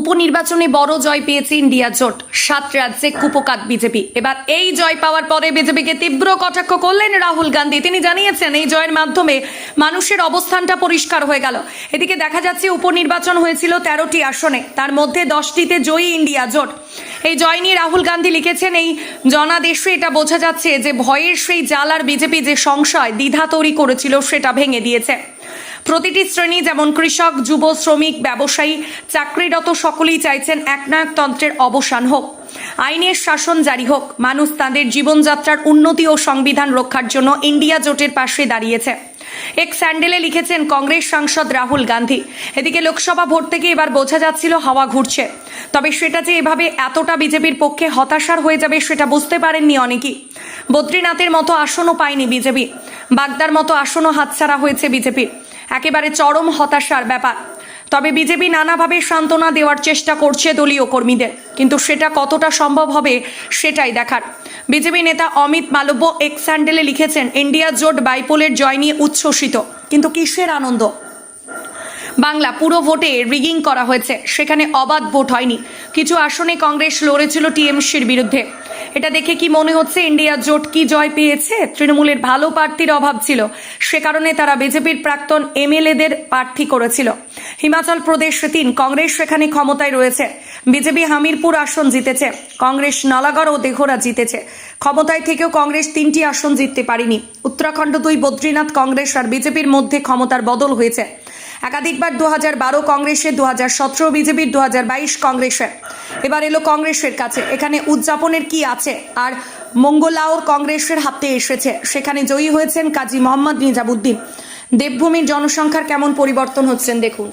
উপনির্বাচনে বড় জয় পেয়েছে ইন্ডিয়া জোট। সাত রাজ্যে কুপকাত বিজেপি। এবার এই জয় পাওয়ার পরে বিজেপিকে তীব্র কটাক্ষ করলেন রাহুল গান্ধী। তিনি জানিয়েছেন, এই জয়ের মাধ্যমে মানুষের অবস্থানটা পরিষ্কার হয়ে গেল। এদিকে দেখা যাচ্ছে, উপনির্বাচন হয়েছিল তেরোটি আসনে। তার মধ্যে দশটিতে জয়ী ইন্ডিয়া জোট। এই জয় নিয়ে রাহুল গান্ধী লিখেছেন, এই জনাদেশে এটা বোঝা যাচ্ছে যে ভয়ের সেই জালার বিজেপি যে সংশয়, দ্বিধা তৈরি করেছিল, সেটা ভেঙে দিয়েছে। প্রতিটি শ্রেণি যেমন কৃষক, যুব, শ্রমিক, ব্যবসায়ী, চাকরিরত সকলেই চাইছেন একনায়কতন্ত্রের অবসান হোক। আইনের শাসন জারি হোক, মানুষ তাঁদের জীবনযাত্রার উন্নতি ও সংবিধান রক্ষার জন্য ইন্ডিয়া জোটের পাশে দাঁড়িয়েছে। এক স্যান্ডেলে লিখেছেন কংগ্রেস সাংসদ রাহুল গান্ধী। এদিকে লোকসভা ভোট থেকে এবার বোঝা যাচ্ছিল হাওয়া ঘুরছে। তবে সেটা যে এভাবে এতটা বিজেপির পক্ষে হতাশার হয়ে যাবে সেটা বুঝতে পারেননি অনেকেই। বদ্রীনাথের মতো আসনও পায়নি বিজেপি। বাগদার মতো আসনও হাতছাড়া হয়েছে বিজেপির। একেবারে চরম হতাশার ব্যাপার। তবে বিজেপি নানাভাবে সান্ত্বনা দেওয়ার চেষ্টা করছে দলীয় কর্মীদের। কিন্তু সেটা কতটা সম্ভব হবে সেটাই দেখার। বিজেপি নেতা অমিত মালব্য এক স্যান্ডেলে লিখেছেন, ইন্ডিয়া জোট বাইপোলের জয় নিয়ে উচ্ছ্বসিত। কিন্তু কিসের আনন্দ? বাংলা, পুরো ভোটে রিগিং করা হয়েছে। সেখানে অবাধ ভোট হয়নি। কিছু আসনে কংগ্রেস লড়েছিল টিএমসির বিরুদ্ধে। এটা দেখে কি মনে হচ্ছে ইন্ডিয়া জোট কি জয় পেয়েছে? তৃণমূলের ভালো প্রার্থীর অভাব ছিল। সে কারণে তারা বিজেপির প্রাক্তন এমএলএদের প্রার্থী করেছিল। হিমাচল প্রদেশ তিন, কংগ্রেস সেখানে ক্ষমতায় রয়েছে। বিজেপি হামিরপুর আসন জিতেছে। কংগ্রেস নালাগড় ও দেহরা জিতেছে। ক্ষমতায় থেকেও কংগ্রেস তিনটি আসন জিততে পারেনি। উত্তরাখণ্ড দুই, বদ্রীনাথ কংগ্রেস আর বিজেপির মধ্যে ক্ষমতার বদল হয়েছে। একাধিকবার দু হাজার বারো কংগ্রেসে দু হাজার সতেরো বিজেপির দু হাজার বাইশ কংগ্রেসে। এবার এলো কংগ্রেসের কাছে। এখানে উদযাপনের কি আছে? আর মঙ্গলাওর কংগ্রেসের হাতে এসেছে। সেখানে জয়ী হয়েছেন কাজী মোহাম্মদ নিজাবুদ্দিন দেবভূমির জনসংখ্যার কেমন পরিবর্তন হচ্ছেন দেখুন।